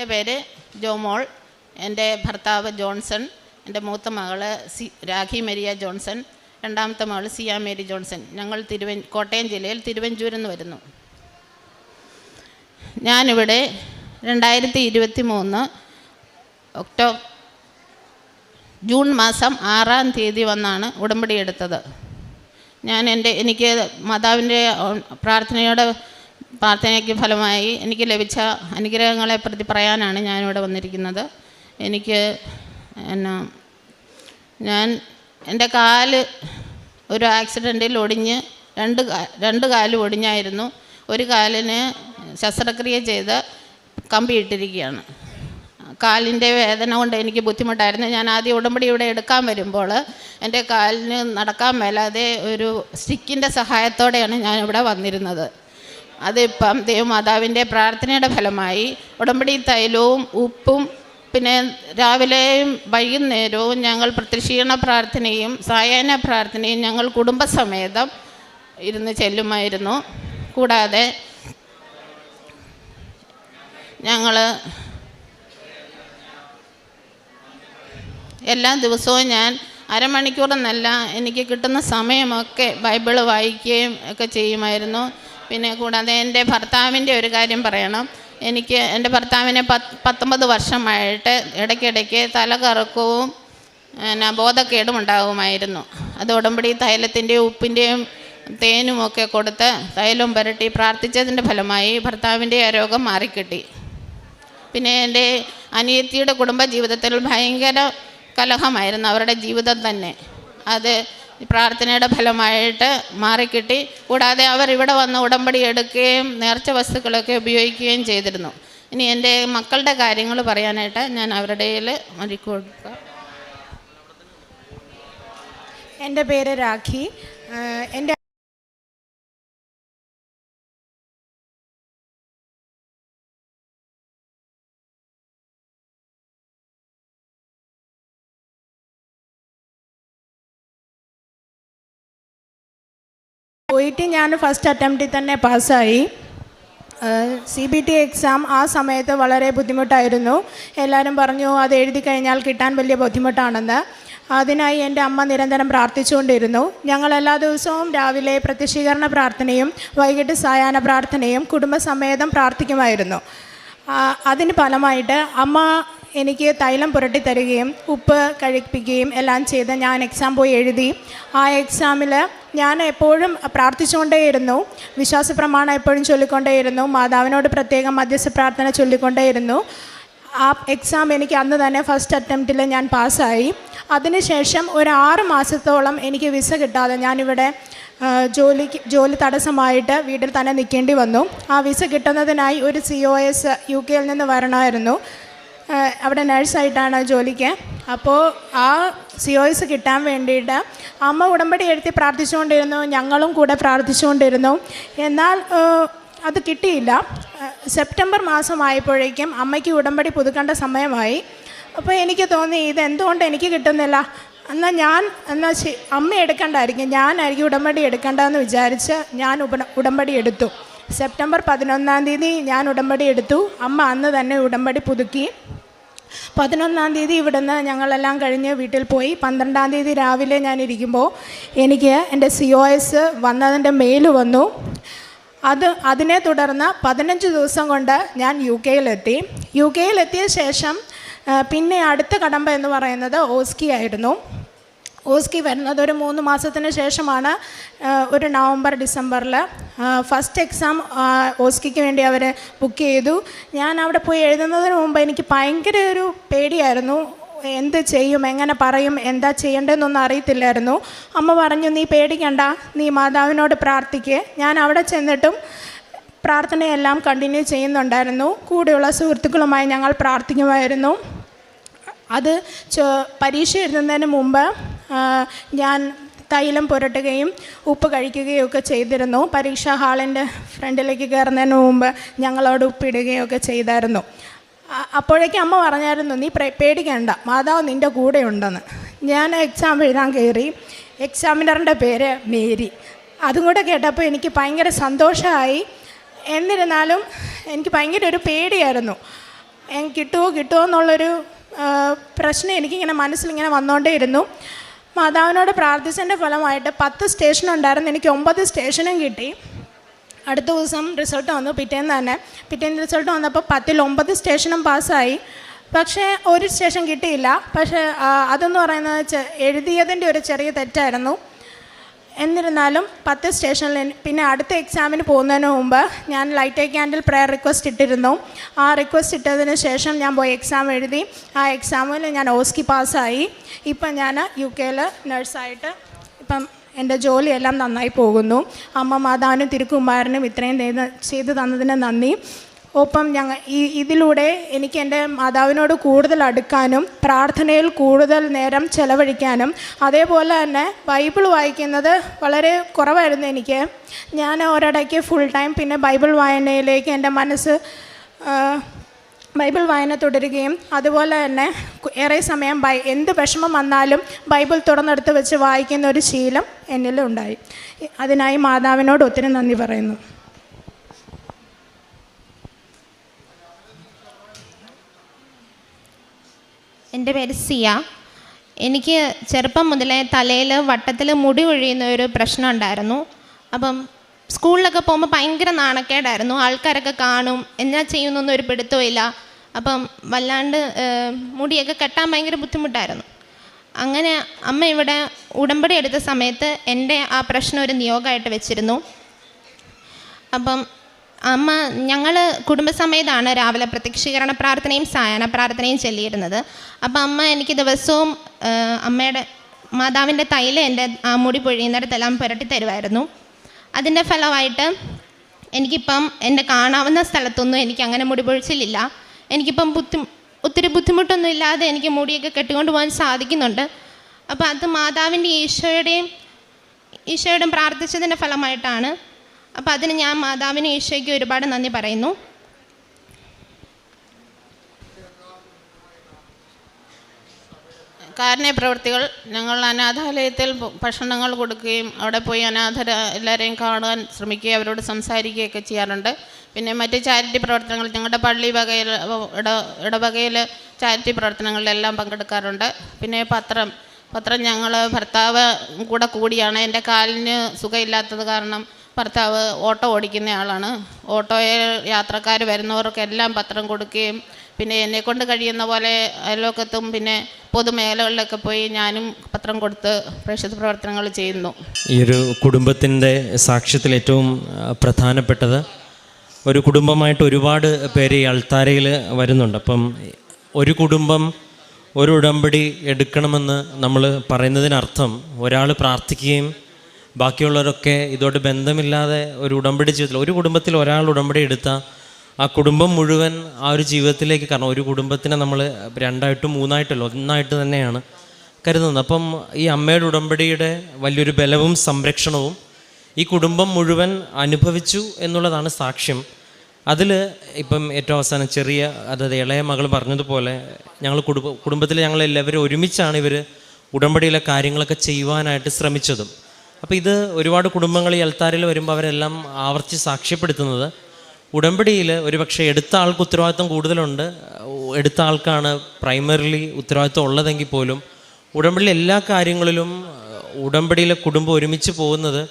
എന്റെ പേര് ജോമോൾ എന്റെ ഭർത്താവ് ജോൺസൺ. എന്റെ മൂത്ത മകൾ സി രാഖി മരിയ ജോൺസൺ. രണ്ടാമത്തെ മകൾ സിയാ മേരി ജോൺസൺ. ഞങ്ങൾ തിരുവൻ കോട്ടയം ജില്ലയിൽ തിരുവഞ്ചൂരിൽ നിന്ന് വരുന്നു. ഞാനിവിടെ രണ്ടായിരത്തി ഇരുപത്തി മൂന്ന് ഒക്ടോബർ ജൂൺ മാസം ആറാം തീയതി വന്നാണ് ഉടമ്പടി എടുത്തത്. ഞാൻ എന്റെ എനിക്ക് മാതാവിന്റെ പ്രാർത്ഥനയുടെ പ്രാർത്ഥനയ്ക്ക് ഫലമായി എനിക്ക് ലഭിച്ച അനുഗ്രഹങ്ങളെ പ്രതി പറയാനാണ് ഞാനിവിടെ വന്നിരിക്കുന്നത്. എനിക്ക് എന്നാ ഞാൻ എന്റെ കാൽ ഒരു ആക്സിഡന്റിൽ ഒടിഞ്ഞ് രണ്ട് രണ്ട് കാലും ഒടിഞ്ഞായിരുന്നു. ഒരു കാലിന് ശസ്ത്രക്രിയ ചെയ്ത് കമ്പി ഇട്ടിരിക്കുകയാണ്. കാലിന്റെ വേദന കൊണ്ട് എനിക്ക് ബുദ്ധിമുട്ടായിരുന്നു. ഞാൻ ആദ്യം ഉടമ്പടി ഇവിടെ എടുക്കാൻ വരുമ്പോൾ എന്റെ കാലിന് നടക്കാൻ മേലാതെ ഒരു സ്റ്റിക്കിന്റെ സഹായത്തോടെയാണ് ഞാൻ ഇവിടെ വന്നിരുന്നത്. അതിപ്പം ദൈവമാതാവിന്റെ പ്രാർത്ഥനയുടെ ഫലമായി ഉടമ്പടി തൈലവും ഉപ്പും പിന്നെ രാവിലെയും വൈകുന്നേരവും ഞങ്ങൾ പ്രത്യക്ഷീണ പ്രാർത്ഥനയും സായാഹ്ന പ്രാർത്ഥനയും ഞങ്ങൾ കുടുംബസമേതം ഇരുന്ന് ചെല്ലുമായിരുന്നു. കൂടാതെ ഞങ്ങൾ എല്ലാ ദിവസവും ഞാൻ അരമണിക്കൂറെന്നല്ല എനിക്ക് കിട്ടുന്ന സമയമൊക്കെ ബൈബിൾ വായിക്കുകയും ഒക്കെ ചെയ്യുമായിരുന്നു. പിന്നെ കൂടാതെ എന്റെ ഭർത്താവിന്റെ ഒരു കാര്യം പറയണം. എനിക്ക് എന്റെ ഭർത്താവിനെ പത്ത് പത്തൊമ്പത് വർഷമായിട്ട് ഇടയ്ക്കിടയ്ക്ക് തലകറക്കവും പിന്നെ ബോധക്കേടും ഉണ്ടാകുമായിരുന്നു. അത് ഉടമ്പടി തൈലത്തിന്റെയും ഉപ്പിന്റെയും തേനുമൊക്കെ കൊടുത്ത് തൈലം പുരട്ടി പ്രാർത്ഥിച്ചതിന്റെ ഫലമായി ഭർത്താവിന്റെ ആ രോഗം മാറിക്കിട്ടി. പിന്നെ എന്റെ അനിയത്തിയുടെ കുടുംബ ജീവിതത്തിൽ ഭയങ്കര കലഹമായിരുന്നു അവരുടെ ജീവിതം തന്നെ. അത് പ്രാർത്ഥനയുടെ ഫലമായിട്ട് മാറിക്കിട്ടി. കൂടാതെ അവർ ഇവിടെ വന്ന് ഉടമ്പടി എടുക്കുകയും നേർച്ച വസ്തുക്കളൊക്കെ ഉപയോഗിക്കുകയും ചെയ്തിരുന്നു. ഇനി എന്റെ മക്കളുടെ കാര്യങ്ങൾ പറയാനായിട്ട് ഞാൻ അവരുടെ മരിക്ക് എന്റെ പേര് രാഖി. എന്റെ പോയിട്ട് ഞാൻ ഫസ്റ്റ് അറ്റംപ്റ്റിൽ തന്നെ പാസ്സായി സി ബി ടി എക്സാം ആ സമയത്ത് വളരെ ബുദ്ധിമുട്ടായിരുന്നു. എല്ലാവരും പറഞ്ഞു അത് എഴുതി കഴിഞ്ഞാൽ കിട്ടാൻ വലിയ ബുദ്ധിമുട്ടാണെന്ന്. അതിനായി എന്റെ അമ്മ നിരന്തരം പ്രാർത്ഥിച്ചുകൊണ്ടിരുന്നു. ഞങ്ങൾ എല്ലാ ദിവസവും രാവിലെ പ്രത്യക്ഷീകരണ പ്രാർത്ഥനയും വൈകിട്ട് സായാഹ്ന പ്രാർത്ഥനയും കുടുംബസമേതം പ്രാർത്ഥിക്കുമായിരുന്നു. അതിന് ഫലമായിട്ട് അമ്മ എനിക്ക് തൈലം പുരട്ടി തരികയും ഉപ്പ് കഴിപ്പിക്കുകയും എല്ലാം ചെയ്ത് ഞാൻ എക്സാം പോയി എഴുതി. ആ എക്സാമിൽ ഞാൻ എപ്പോഴും പ്രാർത്ഥിച്ചുകൊണ്ടേയിരുന്നു. വിശ്വാസ പ്രമാണം എപ്പോഴും ചൊല്ലിക്കൊണ്ടേയിരുന്നു. മാതാവിനോട് പ്രത്യേകം മധ്യസ്ഥ പ്രാർത്ഥന ചൊല്ലിക്കൊണ്ടേയിരുന്നു. ആ എക്സാം എനിക്ക് അന്ന് തന്നെ ഫസ്റ്റ് അറ്റംപ്റ്റിൽ ഞാൻ പാസ്സായി. അതിനുശേഷം ഒരു ആറ് മാസത്തോളം എനിക്ക് വിസ കിട്ടാതെ ഞാനിവിടെ ജോലിക്ക് ജോലി തടസ്സമായിട്ട് വീട്ടിൽ തന്നെ നിൽക്കേണ്ടി വന്നു. ആ വിസ കിട്ടുന്നതിനായി ഒരു സി ഒ എസ് യു കെയിൽ നിന്ന് വരണമായിരുന്നു. അവിടെ നഴ്സായിട്ടാണ് ജോലിക്ക്. അപ്പോൾ ആ സി ഒ എസ് കിട്ടാൻ വേണ്ടിയിട്ട് അമ്മ ഉടമ്പടി എഴുതി പ്രാർത്ഥിച്ചുകൊണ്ടിരുന്നു ഞങ്ങളും കൂടെ പ്രാർത്ഥിച്ചുകൊണ്ടിരുന്നു. എന്നാൽ അത് കിട്ടിയില്ല. സെപ്റ്റംബർ മാസമായപ്പോഴേക്കും അമ്മയ്ക്ക് ഉടമ്പടി പുതുക്കേണ്ട സമയമായി. അപ്പോൾ എനിക്ക് തോന്നി ഇത് എന്തുകൊണ്ട് എനിക്ക് കിട്ടുന്നില്ല? എന്നാൽ ഞാൻ എന്നാൽ അമ്മ എടുക്കണ്ടായിരിക്കും. ഞാനായിരിക്കും ഉടമ്പടി എടുക്കേണ്ടതെന്ന് വിചാരിച്ച് ഞാൻ ഉടമ്പടി എടുത്തു. സെപ്റ്റംബർ പതിനൊന്നാം തീയതി ഞാൻ ഉടമ്പടി എടുത്തു. അമ്മ അന്ന് തന്നെ ഉടമ്പടി പുതുക്കി. പതിനൊന്നാം തീയതി ഇവിടുന്ന് ഞങ്ങളെല്ലാം കഴിഞ്ഞ് വീട്ടിൽ പോയി. പന്ത്രണ്ടാം തീയതി രാവിലെ ഞാനിരിക്കുമ്പോൾ എനിക്ക് എന്റെ സി ഒ എസ് വന്നതിന്റെ മെയിൽ വന്നു. അത് അതിനെ തുടർന്ന് പതിനഞ്ച് ദിവസം കൊണ്ട് ഞാൻ യു കെയിലെത്തി യു കെയിലെത്തിയ ശേഷം പിന്നെ അടുത്ത കടമ്പ എന്ന് പറയുന്നത് ഓസ്കി ആയിരുന്നു. ഓസ്കി വരുന്നത് ഒരു മൂന്ന് മാസത്തിന് ശേഷമാണ് ഒരു നവംബർ ഡിസംബറിൽ ഫസ്റ്റ് എക്സാം ഓസ്കിക്ക് വേണ്ടി അവർ ബുക്ക് ചെയ്തു. ഞാൻ അവിടെ പോയി എഴുതുന്നതിന് മുമ്പ് എനിക്ക് ഭയങ്കര ഒരു പേടിയായിരുന്നു. എന്ത് ചെയ്യും എങ്ങനെ പറയും എന്താ ചെയ്യേണ്ടതെന്നൊന്നും അറിയത്തില്ലായിരുന്നു. അമ്മ പറഞ്ഞു നീ പേടിക്കണ്ട നീ മാതാവിനോട് പ്രാർത്ഥിക്ക്. ഞാൻ അവിടെ ചെന്നിട്ടും പ്രാർത്ഥനയെല്ലാം കണ്ടിന്യൂ ചെയ്യുന്നുണ്ടായിരുന്നു. കൂടെയുള്ള സുഹൃത്തുക്കളുമായി ഞങ്ങൾ പ്രാർത്ഥിക്കുമായിരുന്നു. അത് പരീക്ഷ എഴുതുന്നതിന് മുമ്പ് ഞാൻ തൈലം പുരട്ടുകയും ഉപ്പ് കഴിക്കുകയും ഒക്കെ ചെയ്തിരുന്നു. പരീക്ഷാ ഹാളിന്റെ ഫ്രണ്ടിലേക്ക് കയറുന്നതിന് മുമ്പ് ഞങ്ങളോട് ഉപ്പിടുകയും ഒക്കെ ചെയ്തായിരുന്നു. അപ്പോഴേക്ക് അമ്മ പറഞ്ഞായിരുന്നു നീ പേടിക്കേണ്ട മാതാവ് നിന്റെ കൂടെ ഉണ്ടെന്ന്. ഞാൻ എക്സാം എഴുതാൻ കയറി. എക്സാമിനറിന്റെ പേര് മേരി. അതും കൂടെ കേട്ടപ്പോൾ എനിക്ക് ഭയങ്കര സന്തോഷമായി എന്നിരുന്നാലും എനിക്ക് ഭയങ്കര ഒരു പേടിയായിരുന്നു. കിട്ടുമോ കിട്ടുമോ എന്നുള്ളൊരു പ്രശ്നം എനിക്കിങ്ങനെ മനസ്സിലിങ്ങനെ വന്നുകൊണ്ടേയിരുന്നു മാതാവിനോട് പ്രാർത്ഥിച്ചതിന്റെ ഫലമായിട്ട് പത്ത് സ്റ്റേഷൻ ഉണ്ടായിരുന്നു എനിക്ക് ഒമ്പത് സ്റ്റേഷനും കിട്ടി. അടുത്ത ദിവസം റിസൾട്ട് വന്നു. പിറ്റേന്ന് തന്നെ. പിറ്റേന്ന് റിസൾട്ട് വന്നപ്പോൾ പത്തിൽ ഒമ്പത് സ്റ്റേഷനും പാസ്സായി. പക്ഷേ ഒരു സ്റ്റേഷൻ കിട്ടിയില്ല. പക്ഷേ അതെന്ന് പറയുന്നത് എഴുതിയതിന്റെ ഒരു ചെറിയ തെറ്റായിരുന്നു. എന്നിരുന്നാലും പത്ത് സ്റ്റേഷനിൽ പിന്നെ അടുത്ത എക്സാമിന് പോകുന്നതിന് മുമ്പ് ഞാൻ light a candle prayer request ഇട്ടിരുന്നു. ആ റിക്വസ്റ്റ് ഇട്ടതിന് ശേഷം ഞാൻ പോയി എക്സാം എഴുതി. ആ എക്സാമിൽ ഞാൻ ഓസ്കി പാസ്സായി. ഇപ്പം ഞാൻ യു കെയിൽ നഴ്സായിട്ട് ഇപ്പം എന്റെ ജോലിയെല്ലാം നന്നായി പോകുന്നു. അമ്മ മാതാവിനും തിരുക്കുമാരനും ഇത്രയും ചെയ്ത് ചെയ്തു തന്നതിന് നന്ദി. ഒപ്പം ഞങ്ങൾ ഈ ഇതിലൂടെ എനിക്ക് എന്റെ മാതാവിനോട് കൂടുതൽ അടുക്കാനും പ്രാർത്ഥനയിൽ കൂടുതൽ നേരം ചെലവഴിക്കാനും അതേപോലെ തന്നെ ബൈബിൾ വായിക്കുന്നത് വളരെ കുറവായിരുന്നു എനിക്ക്. ഞാൻ ഒരിടയ്ക്ക് ഫുൾ ടൈം പിന്നെ ബൈബിൾ വായനയിലേക്ക് എന്റെ മനസ്സ് ബൈബിൾ വായന തുടരുകയും അതുപോലെ തന്നെ ഏറെ സമയം ബൈ എന്ത് വിഷമം വന്നാലും ബൈബിൾ തുറന്നെടുത്ത് വെച്ച് വായിക്കുന്ന ഒരു ശീലം എന്നിലുണ്ടായി. അതിനായി മാതാവിനോട് ഒത്തിരി നന്ദി പറയുന്നു. എന്റെ പേര് സിയ. എനിക്ക് ചെറുപ്പം മുതലേ തലയിൽ വട്ടത്തിൽ മുടി ഒഴിയുന്ന ഒരു പ്രശ്നം ഉണ്ടായിരുന്നു. അപ്പം സ്കൂളിലൊക്കെ പോകുമ്പോൾ ഭയങ്കര നാണക്കേടായിരുന്നു. ആൾക്കാരൊക്കെ കാണും എന്നാ ചെയ്യുന്നൊന്നും ഒരു പിടുത്തമില്ല അപ്പം വല്ലാണ്ട് മുടിയൊക്കെ കെട്ടാൻ ഭയങ്കര ബുദ്ധിമുട്ടായിരുന്നു. അങ്ങനെ അമ്മ ഇവിടെ ഉടമ്പടി എടുത്ത സമയത്ത് എന്റെ ആ പ്രശ്നം ഒരു നിയോഗമായിട്ട് വെച്ചിരുന്നു. അപ്പം അമ്മ ഞങ്ങൾ കുടുംബസമേതാണ് രാവിലെ പ്രത്യക്ഷീകരണ പ്രാർത്ഥനയും സായാഹ്ന പ്രാർത്ഥനയും ചൊല്ലിയിരുന്നത്. അപ്പം അമ്മ എനിക്ക് ദിവസവും അമ്മയുടെ മാതാവിന്റെ തൈല എന്റെ ആ മുടി പൊഴിയുന്നിടത്തെല്ലാം പുരട്ടി തരുമായിരുന്നു അതിന്റെ ഫലമായിട്ട് എനിക്കിപ്പം എന്റെ കാണാവുന്ന സ്ഥലത്തൊന്നും എനിക്ക് അങ്ങനെ മുടി പൊഴിച്ചിലില്ല. എനിക്കിപ്പം ബുദ്ധി ഒത്തിരി ബുദ്ധിമുട്ടൊന്നും ഇല്ലാതെ എനിക്ക് മുടിയൊക്കെ കെട്ടിക്കൊണ്ട് പോകാൻ സാധിക്കുന്നുണ്ട്. അപ്പോൾ അത് മാതാവിന്റെ ഈശോയുടെയും ഈശോയോടും പ്രാർത്ഥിച്ചതിന്റെ ഫലമായിട്ടാണ് അപ്പോൾ അതിന് ഞാൻ മാതാവിന് ഈശോയ്ക്ക് ഒരുപാട് നന്ദി പറയുന്നു. കാരുണ്യ പ്രവൃത്തികൾ ഞങ്ങൾ അനാഥാലയത്തിൽ ഭക്ഷണങ്ങൾ കൊടുക്കുകയും അവിടെ പോയി അനാഥര എല്ലാവരെയും കാണാൻ ശ്രമിക്കുകയും അവരോട് സംസാരിക്കുകയൊക്കെ ചെയ്യാറുണ്ട്. പിന്നെ മറ്റ് ചാരിറ്റി പ്രവർത്തനങ്ങൾ ഞങ്ങളുടെ പള്ളി വകയിൽ ഇട ഇടവകയിൽ ചാരിറ്റി പ്രവർത്തനങ്ങളിലെല്ലാം പങ്കെടുക്കാറുണ്ട്. പിന്നെ പത്രം പത്രം ഞങ്ങൾ ഭർത്താവ് കൂടെ കൂടിയാണ്. എന്റെ കാലിന് സുഖമില്ലാത്തത് കാരണം ഭർത്താവ് ഓട്ടോ ഓടിക്കുന്ന ആളാണ്. ഓട്ടോയിൽ യാത്രക്കാർ വരുന്നവർക്കെല്ലാം പത്രം കൊടുക്കുകയും പിന്നെ എന്നെക്കൊണ്ട് കഴിയുന്ന പോലെ അയൽവക്കത്തും പിന്നെ പൊതുമേഖലകളിലൊക്കെ പോയി ഞാനും പത്രം കൊടുത്ത് പ്രേക്ഷിത പ്രവർത്തനങ്ങൾ ചെയ്യുന്നു. ഈ ഒരു കുടുംബത്തിന്റെ സാക്ഷ്യത്തിൽ ഏറ്റവും പ്രധാനപ്പെട്ടത് ഒരു കുടുംബമായിട്ട് ഒരുപാട് പേര് ഈ അൾത്താരയിൽ വരുന്നുണ്ട്. അപ്പം ഒരു കുടുംബം ഒരു ഉടമ്പടി എടുക്കണമെന്ന് നമ്മൾ പറയുന്നതിനർത്ഥം ഒരാൾ പ്രാർത്ഥിക്കുകയും ബാക്കിയുള്ളവരൊക്കെ ഇതോട് ബന്ധമില്ലാതെ ഒരു ഉടമ്പടി ജീവിതത്തിൽ ഒരു കുടുംബത്തിൽ ഒരാൾ ഉടമ്പടി എടുത്താൽ ആ കുടുംബം മുഴുവൻ ആ ഒരു ജീവിതത്തിലേക്ക് കാരണം ഒരു കുടുംബത്തിനെ നമ്മൾ രണ്ടായിട്ടും മൂന്നായിട്ടല്ലോ ഒന്നായിട്ട് തന്നെയാണ് കരുതുന്നത്. അപ്പം ഈ അമ്മയുടെ ഉടമ്പടിയുടെ വലിയൊരു ബലവും സംരക്ഷണവും ഈ കുടുംബം മുഴുവൻ അനുഭവിച്ചു എന്നുള്ളതാണ് സാക്ഷ്യം. അതിൽ ഇപ്പം ഏറ്റവും അവസാനം ചെറിയ അതായത് ഇളയ മകൾ പറഞ്ഞതുപോലെ ഞങ്ങൾ കുടുംബ കുടുംബത്തിൽ ഞങ്ങളെല്ലാവരും ഒരുമിച്ചാണ് ഇവർ ഉടമ്പടിയിലെ കാര്യങ്ങളൊക്കെ ചെയ്യുവാനായിട്ട് ശ്രമിച്ചതും. അപ്പോൾ ഇത് ഒരുപാട് കുടുംബങ്ങൾ ഈ അൽത്താരിൽ വരുമ്പോൾ അവരെല്ലാം ആവർത്തി സാക്ഷ്യപ്പെടുത്തുന്നത്. ഉടമ്പടിയിൽ ഒരുപക്ഷെ എടുത്ത ആൾക്ക് ഉത്തരവാദിത്വം കൂടുതലുണ്ട്. എടുത്ത ആൾക്കാണ് പ്രൈമറിലി ഉത്തരവാദിത്വം ഉള്ളതെങ്കിൽ പോലും ഉടമ്പടിയിലെ എല്ലാ കാര്യങ്ങളിലും ഉടമ്പടിയിലെ കുടുംബം ഒരുമിച്ച് പോകുന്നത്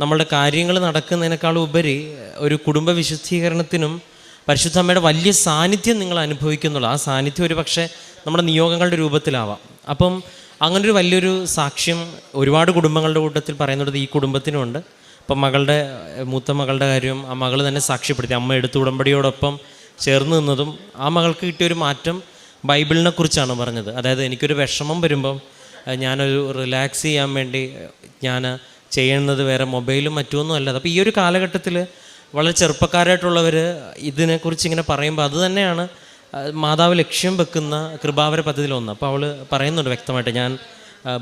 നമ്മളുടെ കാര്യങ്ങൾ നടക്കുന്നതിനേക്കാൾ ഉപരി ഒരു കുടുംബ വിശുദ്ധീകരണത്തിനും പരിശുദ്ധമ്മയുടെ വലിയ സാന്നിധ്യം നിങ്ങൾ അനുഭവിക്കുന്നുള്ളൂ. ആ സാന്നിധ്യം ഒരു പക്ഷേ നമ്മുടെ നിയോഗങ്ങളുടെ രൂപത്തിലാവാം. അപ്പം അങ്ങനൊരു വലിയൊരു സാക്ഷ്യം ഒരുപാട് കുടുംബങ്ങളുടെ കൂട്ടത്തിൽ പറയുന്നത് ഈ കുടുംബത്തിനുമുണ്ട് അപ്പം മകളുടെ മൂത്ത മകളുടെ കാര്യം ആ മകൾ തന്നെ സാക്ഷ്യപ്പെടുത്തി. അമ്മ എടുത്ത ഉടമ്പടിയോടൊപ്പം ചേർന്ന് നിന്നതും ആ മകൾക്ക് കിട്ടിയൊരു മാറ്റം ബൈബിളിനെ കുറിച്ചാണ് പറഞ്ഞത്. അതായത് എനിക്കൊരു വിഷമം വരുമ്പം ഞാനൊരു റിലാക്സ് ചെയ്യാൻ വേണ്ടി ഞാൻ ചെയ്യുന്നത് വേറെ മൊബൈലും മറ്റുമൊന്നും അല്ല. അപ്പോൾ ഈ ഒരു കാലഘട്ടത്തിൽ വളരെ ചെറുപ്പക്കാരായിട്ടുള്ളവർ ഇതിനെക്കുറിച്ച് ഇങ്ങനെ പറയുമ്പോൾ അത് തന്നെയാണ് മാതാവ് ലക്ഷ്യം വെക്കുന്ന കൃപാവര പദ്ധതിയിലൊന്ന്. അപ്പോൾ അവൾ പറയുന്നുണ്ട് വ്യക്തമായിട്ട് ഞാൻ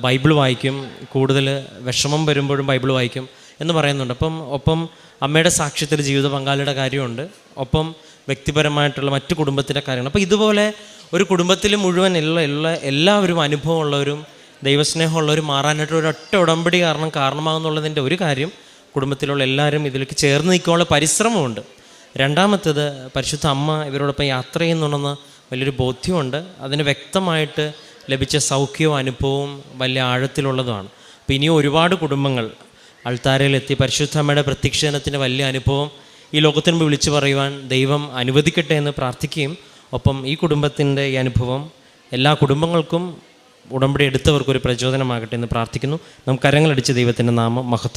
ബൈബിൾ വായിക്കും കൂടുതൽ വിഷമം വരുമ്പോഴും ബൈബിൾ വായിക്കും എന്ന് പറയുന്നുണ്ട്. അപ്പം ഒപ്പം അമ്മയുടെ സാക്ഷ്യത്തിൽ ജീവിത പങ്കാളിയുടെ കാര്യമുണ്ട്. ഒപ്പം വ്യക്തിപരമായിട്ടുള്ള മറ്റു കുടുംബത്തിന്റെ കാര്യങ്ങൾ. അപ്പോൾ ഇതുപോലെ ഒരു കുടുംബത്തിൽ മുഴുവൻ എല്ലാ എല്ലാ എല്ലാവരും അനുഭവമുള്ളവരും ദൈവസ്നേഹമുള്ളവരും മാറാനായിട്ട് ഒരു ഒറ്റ ഉടമ്പടി കാരണം കാരണമാകുന്നുള്ളതിന്റെ ഒരു കാര്യം കുടുംബത്തിലുള്ള എല്ലാവരും ഇതിലേക്ക് ചേർന്ന് നിൽക്കാനുള്ള പരിശ്രമമുണ്ട്. രണ്ടാമത്തേത് പരിശുദ്ധ അമ്മ ഇവരോടൊപ്പം യാത്ര ചെയ്യുന്നുണ്ടെന്ന് വലിയൊരു ബോധ്യമുണ്ട്. അതിന് വ്യക്തമായിട്ട് ലഭിച്ച സൗഖ്യവും അനുഭവവും വലിയ ആഴത്തിലുള്ളതുമാണ്. അപ്പോൾ ഇനിയും ഒരുപാട് കുടുംബങ്ങൾ അൾത്താരയിലെത്തി പരിശുദ്ധ അമ്മയുടെ പ്രത്യക്ഷേനത്തിന്റെ വലിയ അനുഭവം ഈ ലോകത്തിന് മുമ്പ് വിളിച്ചു പറയുവാൻ ദൈവം അനുവദിക്കട്ടെ എന്ന് പ്രാർത്ഥിക്കുകയും ഒപ്പം ഈ കുടുംബത്തിന്റെ ഈ അനുഭവം എല്ലാ കുടുംബങ്ങൾക്കും ഉടമ്പടി എടുത്തവർക്കൊരു പ്രചോദനമാകട്ടെ എന്ന് പ്രാർത്ഥിക്കുന്നു. നമുക്ക് കരങ്ങളടിച്ച് ദൈവത്തിന്റെ നാമം മഹത്വം